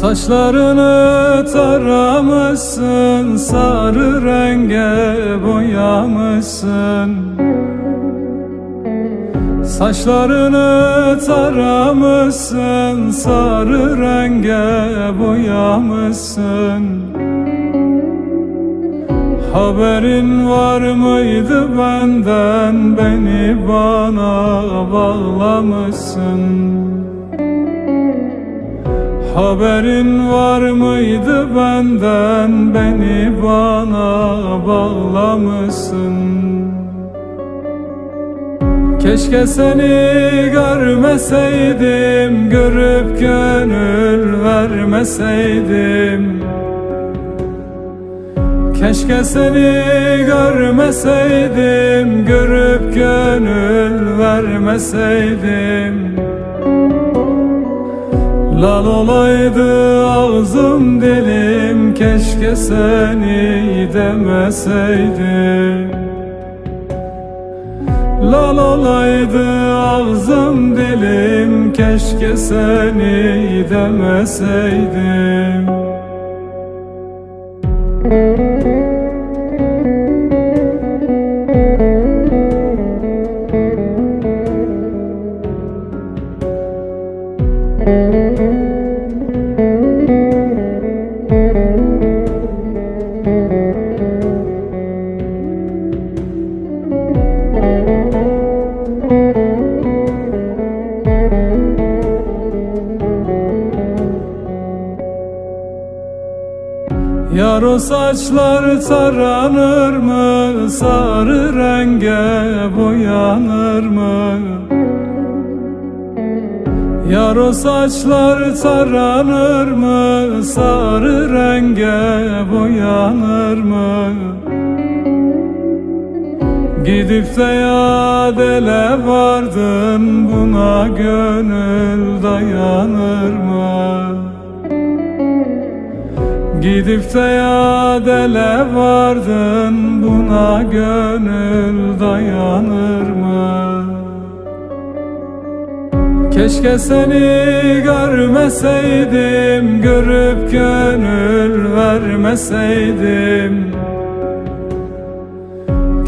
Saçlarını taramışsın Sarı renge boyamışsın. Saçlarını taramışsın Sarı renge boyamışsın Haberin var mıydı benden? Beni bana bağlamışsın. Haberin var mıydı benden? Beni bana bağlamışsın. Keşke seni görmeseydim Görüp gönül vermeseydim Keşke seni görmeseydim Görüp gönül vermeseydim. Lal olaydı ağzım dilim Keşke seni demeseydim. Lal olaydı ağzım dilim Keşke seni demeseydim. Yar saçlar taranır mı? Sarı renge boyanır mı? Yar o saçlar taranır mı? Sarı renge boyanır mı? Gidip de yadele vardın Buna gönül dayanır mı? Gidip de yadele vardın Buna gönül dayanır mı? Keşke seni görmeseydim Görüp gönül vermeseydim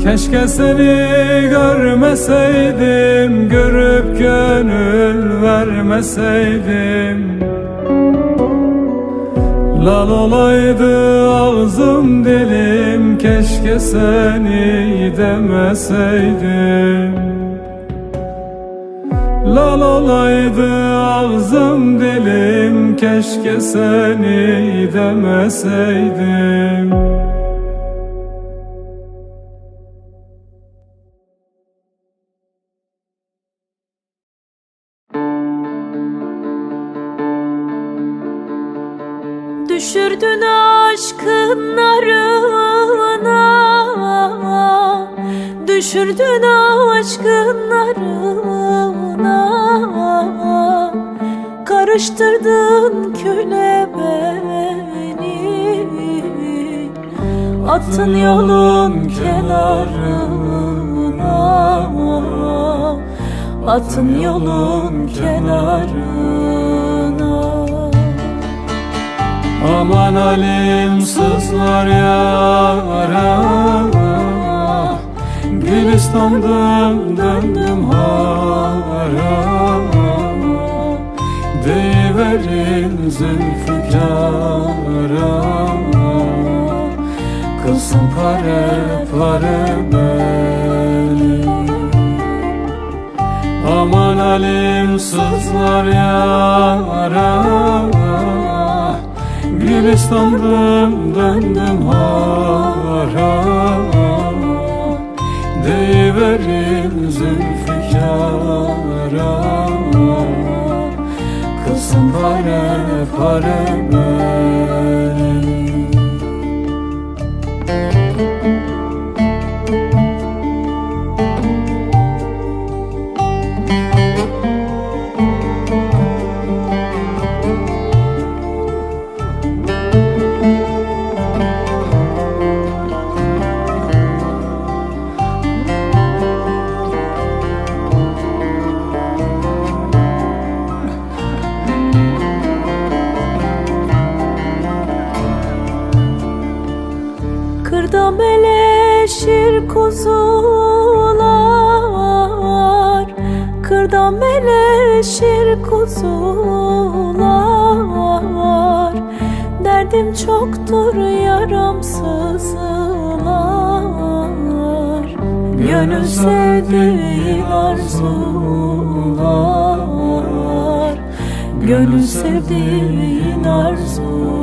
Keşke seni görmeseydim Görüp gönül vermeseydim Lal olaydı ağzım dilim Keşke seni demeseydim. Lal olaydı ağzım dilim Keşke seni demeseydim narına Düşürdün aşkın narına Karıştırdın küle beni. Attın yolun kenarına. Attın yolun kenarına Aman alim sızlar yara. Gülistan'dan döndüm hara. Deyiverin zülfikara Kılsın pare pare beni. Aman alim sızlar yara Gülistan'dan döndüm hara Deyiverin zülfikara Kılsın pare pare. beni Kırda meleşir kuzular. Kırda meleşir kuzular. Derdim çoktur yaram sızlar Gönül sevdiğin arzular. Gönül sevdiğin arzular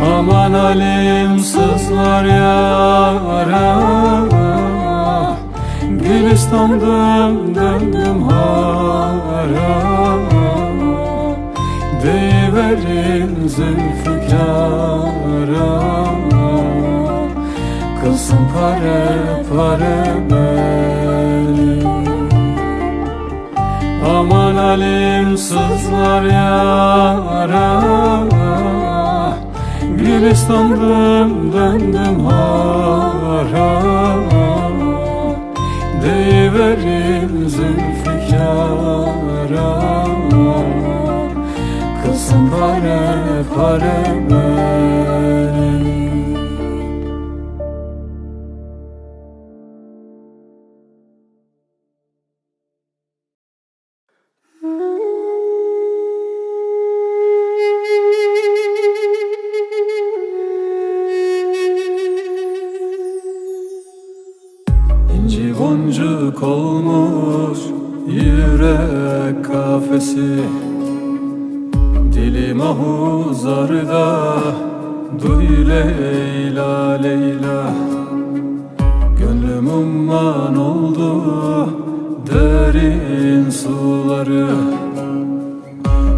Aman halim sızlar yara. Gülistan'dan döndüm hara. Deyiverin zülfikara. Kılsın pare pare beni. Aman halim sızlar yara Gülistan'dan döndüm hara Deyiverin zülfikara Kılsın pare pare beni mahuzarda duy Leyla Leyla. Gönlüm umman oldu derin suları.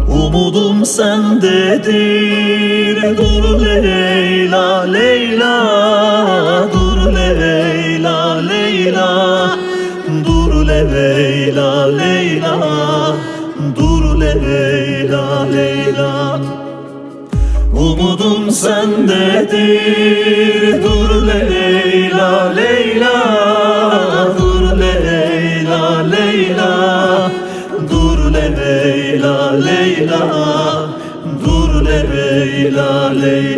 Umudum sendedir Dur Leyla Leyla. Dur Leyla Leyla. Dur Leyla Leyla Umudum sendedir. Dur Leyla Leyla. Dur Leyla Leyla. Dur Leyla Leyla. Dur Leyla Leyla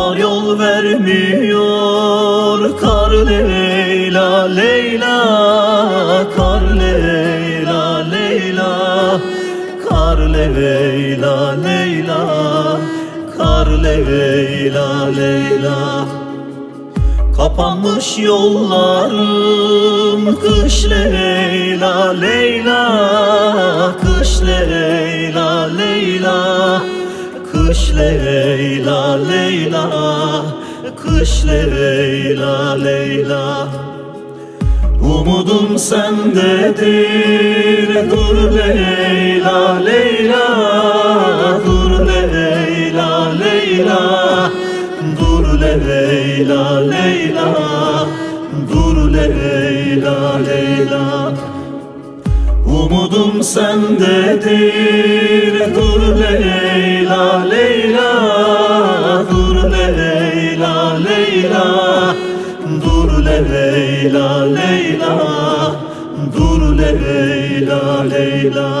Dağlar yol vermiyor. Kar Leyla Leyla Kar Leyla Leyla. Kar Leyla Leyla Kar Leyla Leyla. Kapanmış yollarım Kış Leyla Leyla. Kış Leyla Leyla Kış Leyla Leyla. Kış Leyla Leyla. Umudum sendedir. Dur Leyla Leyla. Dur Leyla Leyla. Dur Leyla Leyla. Dur Leyla Leyla Umudum sendedir. Dur Leyla Leyla. Dur Leyla Leyla. Dur Leyla Leyla. Dur Leyla Leyla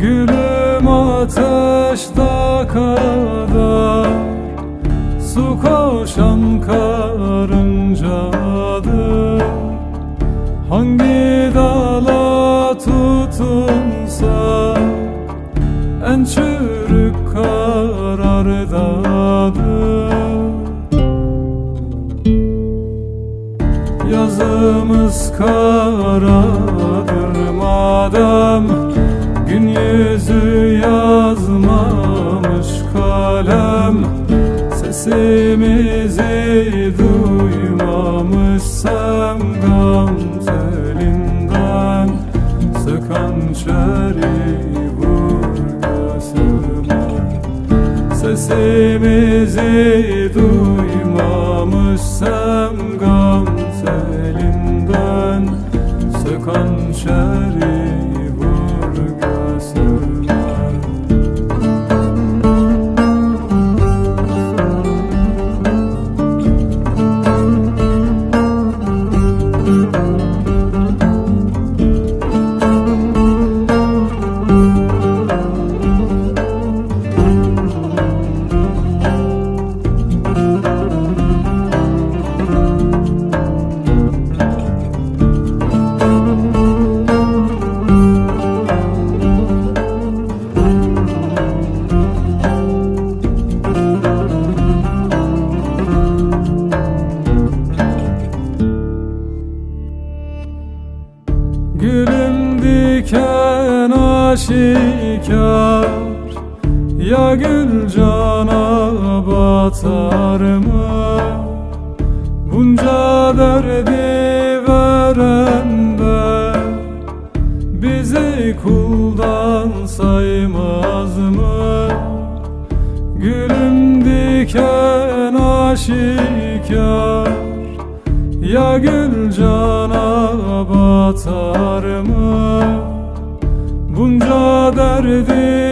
Gülüm ateşte kadar Su koşan karıncadır Hangi dala tutunsa En çürük karardadır. Yazımız karadır madem Sesimizi duymamışsam gamzelinden Sıkan çeri vur göğsüme Sesimizi duymamışsam diken aşikar. Ya gül cana batar mı? Bunca derdi veren de Bizi kuldan saymaz mı? Gülüm diken aşikar. Ya gül cana batar mı Bunca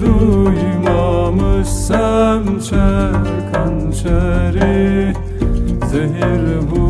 duymamışsam çek hançeri Zehir bula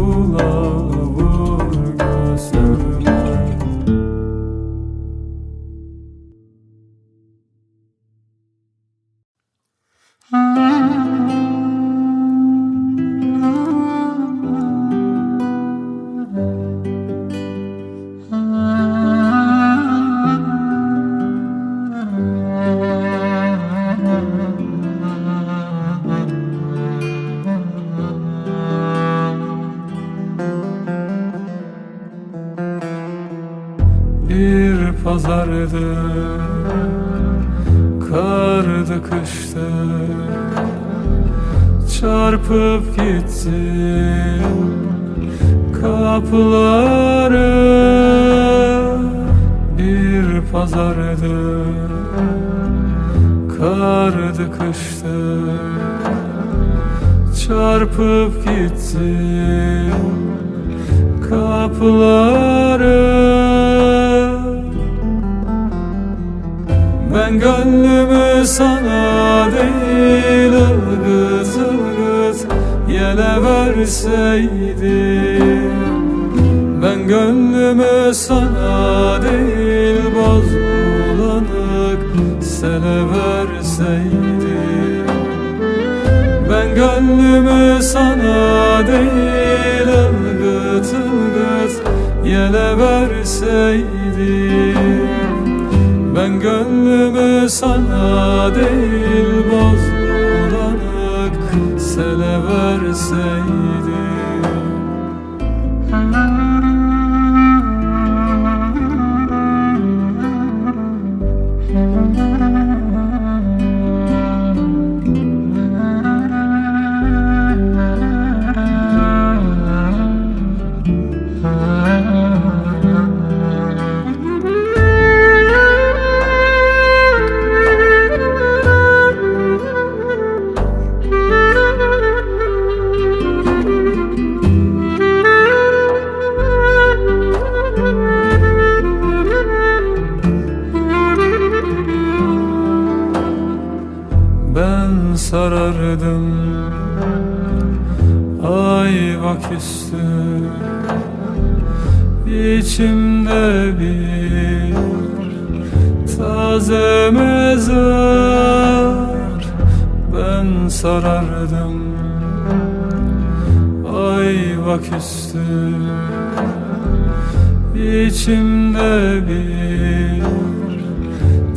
Bir pazardı Kardı kıştı. Çarpıp gitsin Kapıları. Bir pazardı Kardı kıştı. Çarpıp gitsin kapıları Yele verseydim Ben gönlümü sana değil boz bulanık Sele verseydim. Ben gönlümü sana değil ılgıt ılgıt Yele verseydim. Ben gönlümü sana değil verseydim İçimde bir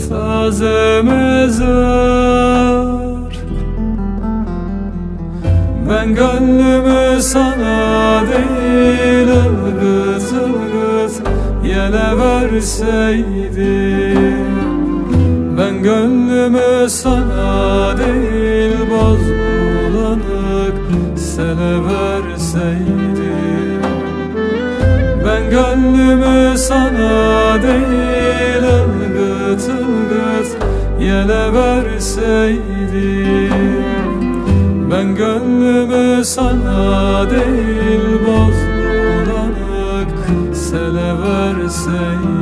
taze mezar. Ben gönlümü sana değil ılgıt ılgıt yele verseydim. Ben gönlümü sana değil boz bulanık sele verseydim Gönlümü sana değil ılgıt ılgıt yele verseydim. Ben gönlümü sana değil bozgulanık sele verseydim.